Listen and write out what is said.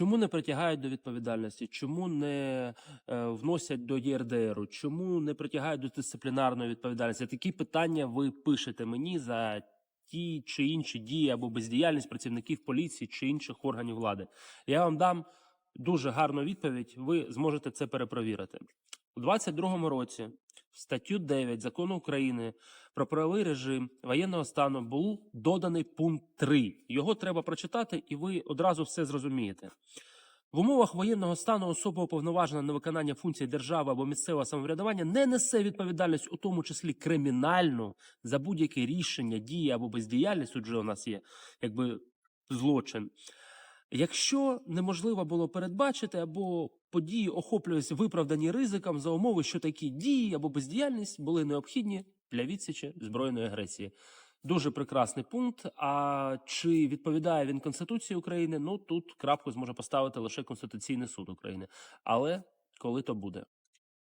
Чому не притягають до відповідальності? Чому не е, вносять до ЄРДРу? Чому не притягають до дисциплінарної відповідальності? Такі питання ви пишете мені за ті чи інші дії або бездіяльність працівників поліції чи інших органів влади. Я вам дам дуже гарну відповідь. Ви зможете це перепровірити у 22-му році. В статтю 9 закону України про правовий режим воєнного стану був доданий пункт 3. Його треба прочитати, і ви одразу все зрозумієте. В умовах воєнного стану особа уповноважена на виконання функцій держави або місцевого самоврядування не несе відповідальність, у тому числі кримінальну, за будь-яке рішення, дії або бездіяльність. Тут же у нас є якби злочин. Якщо неможливо було передбачити або події охоплювалися виправдані ризиком за умови, що такі дії або бездіяльність були необхідні для відсічі збройної агресії. Дуже прекрасний пункт. А чи відповідає він Конституції України? Ну тут крапку зможе поставити лише Конституційний суд України. Але коли то буде.